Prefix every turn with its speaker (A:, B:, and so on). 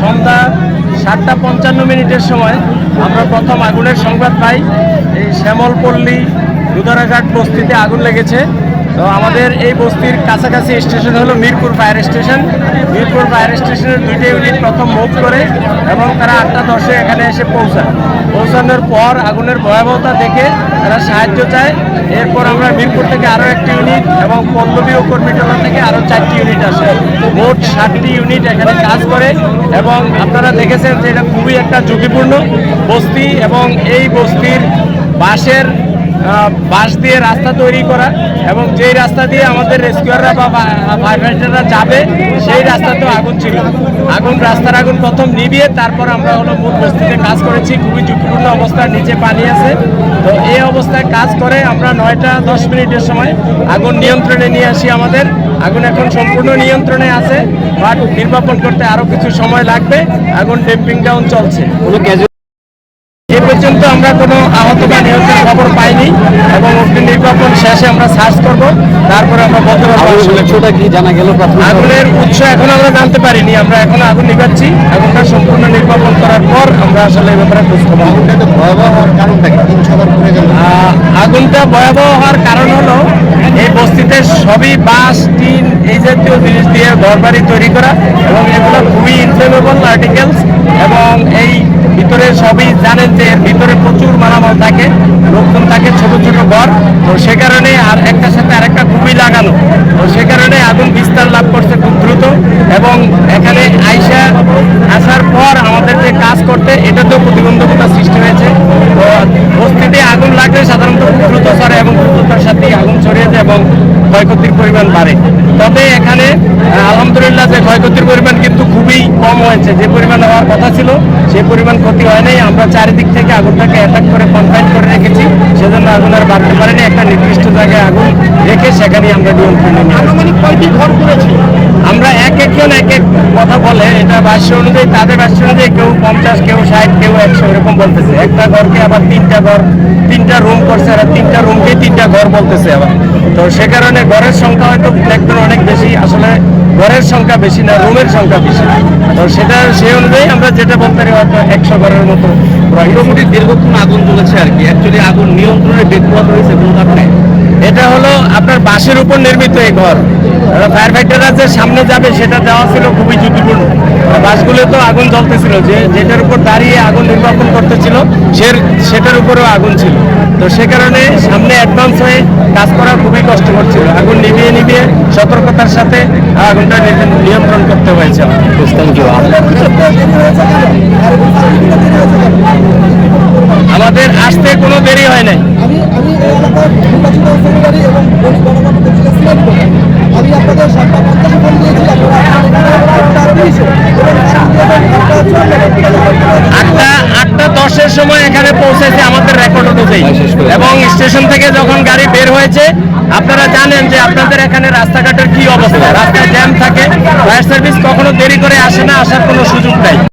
A: সন্ধ্যা সাতটা পঞ্চান্ন মিনিটের সময় আমরা প্রথম আগুনের সংবাদ পাই। এই শ্যামলপল্লী দুধারাঘাট বস্তিতে আগুন লেগেছে। তো আমাদের এই বস্তির কাছাকাছি স্টেশন হলো Mirpur fire station. Mirpur fire স্টেশনের দুইটা ইউনিট প্রথম মুভ করে এবং তারা আটটা দশে এখানে এসে পৌঁছায়। পৌঁছানোর পর আগুনের ভয়াবহতা দেখে তারা সাহায্য চায়। এরপর আমরা মিরপুর থেকে আরও একটি ইউনিট এবং পল্লবী ও কর্মীটোলা থেকে আরও চারটি ইউনিট আসে। মোট ষাটটি ইউনিট এখানে কাজ করে এবং আপনারা দেখেছেন যে এটা খুবই একটা ঝুঁকিপূর্ণ বস্তি এবং এই বস্তির আহ, বাঁশ দিয়ে রাস্তা তৈরি করা এবং যেই রাস্তা দিয়ে আমাদের রেস্কিউয়াররা বা ফায়ার ফাইটাররা যাবে, সেই রাস্তাতেও আগুন ছিল। আগুন, রাস্তার আগুন প্রথম নিভিয়ে তারপর আমরা হলো মূল বস্তিতে কাজ করেছি। খুবই ঝুঁকিপূর্ণ অবস্থায় নিচে পানি আছে। তো এই অবস্থায় কাজ করে আমরা নয়টা দশ মিনিটের সময় আগুন নিয়ন্ত্রণে নিয়ে আসি আমাদের। আগুন এখন সম্পূর্ণ নিয়ন্ত্রণে আছে, বাট নির্বাপন করতে আরও কিছু সময় লাগবে। আগুন ডেম্পিং ডাউন চলছে। এ পর্যন্ত আমরা কোনো আহত বা নিহতের খবর পাইনি এবং অগ্নি নির্বাপন শেষে আমরা সার্চ করব। তারপরে আমরা বলতে পারব কি।
B: উৎসটা কি জানা গেল
A: আগুনের উৎস এখন আমরা জানতে পারিনি। আমরা এখন আগুন নিভাচ্ছি আগুনটা সম্পূর্ণ নির্বাপন করার পর আমরা আসলে এই ব্যাপারে খোঁজ খবর আগুনটা ভয়াবহ হওয়ার কারণ হলো এই বস্তিতে সবই বাঁশ টিন এই জাতীয় জিনিস দিয়ে ঘরবাড়ি তৈরি করা এবং এগুলো খুবই ইনফ্লেমেবল আর্টিকেলস এবং এই ভিতরে সবই জানেন যে ভিতরে প্রচুর মালামাল থাকে লোকজন থাকে, ছোট ছোট ঘর। তো সে কারণে আর একটার সাথে আরেকটা খুবই লাগানো। তো সে কারণে আগুন বিস্তার লাভ করছে খুব দ্রুত। এবং এখানে আইসা আসার পর আমাদের যে কাজ করতে, এটাতেও প্রতিবন্ধকতা সৃষ্টি হয়েছে। তো বস্তিতে আগুন লাগলে সাধারণত খুব দ্রুত ছড়ে এবং দ্রুততার সাথেই আগুন ছড়িয়ে যায় এবং ক্ষয়ক্ষতির পরিমাণ বাড়ে। তবে এখানে, আলহামদুলিল্লাহ যে ক্ষয়ক্ষতির পরিমাণ কিন্তু কম হয়েছে। যে পরিমাণ হওয়ার কথা ছিল, সেই পরিমাণ ক্ষতি হয় নাই। আমরা চারিদিক থেকে আগুনটাকে অ্যাটাক করে কনফাইন করে রেখেছি। সেজন্য আগুন আর বাড়তে পারেনি। একটা নির্দিষ্ট জায়গায় আগুন রেখে সেখানেই আমরা নিয়ন্ত্রণ।
C: আনুমানিক কয়টি ঘর
A: একজন এক এক কথা বলে এটা ভাষ্য অনুযায়ী তাদের ভাষ্য অনুযায়ী কেউ পঞ্চাশ কেউ ষাট কেউ একশো এরকম বলতেছে। একটা ঘরকে আবার তিনটা ঘর তিনটা রুম করছে আর তিনটা রুমকে তিনটা ঘর বলতেছে আবার। তো সে কারণে ঘরের সংখ্যা হয়তো দেখবেন অনেক বেশি আসলে ঘরের সংখ্যা বেশি না রুমের সংখ্যা বেশি। তো সেটা সেই অনুযায়ী আমরা যেটা বলতে পারি হয়তো একশো ঘরের মতো।
B: মোটামুটি দীর্ঘক্ষণ আগুন চলেছে আর কি। অ্যাকচুয়ালি আগুন নিয়ন্ত্রণে বেকুয়াত হয়েছে কোনো কারণে।
A: এটা হলো আপনার বাঁশের উপর নির্মিত এই ঘর। ফায়ার ফাইটাররা যে সামনে যাবে সেটা দেওয়া ছিল খুবই ঝুঁকিপূর্ণ। বাসগুলো তো আগুন জ্বলতেছিল যে যেটার উপর দাঁড়িয়ে আগুন নির্বাপন করতেছিল সে সেটার উপরেও আগুন ছিল। তো সে কারণে সামনে অ্যাডভান্স হয়ে কাজ করা খুবই কষ্ট করছিল আগুন নিভিয়ে নিভিয়ে সতর্কতার সাথে আগুনটা নিয়ন্ত্রণ করতে হয়েছে আমাদের। আমাদের আসতে কোনো দেরি হয় নাই।
D: আমি আপনাদের সাতটা পঞ্চাশে ফোন দিয়েছি আটটা আটটা
A: দশের সময় এখানে পৌঁছেছে আমাদের রেকর্ড অনুযায়ী। এবং স্টেশন থেকে যখন গাড়ি বের হয়েছে, আপনারা জানেন যে আপনাদের এখানে রাস্তাঘাটের কি অবস্থা। রাস্তায় জ্যাম থাকে ফায়ার সার্ভিস কখনো দেরি করে আসে না, আসার কোনো সুযোগ নাই।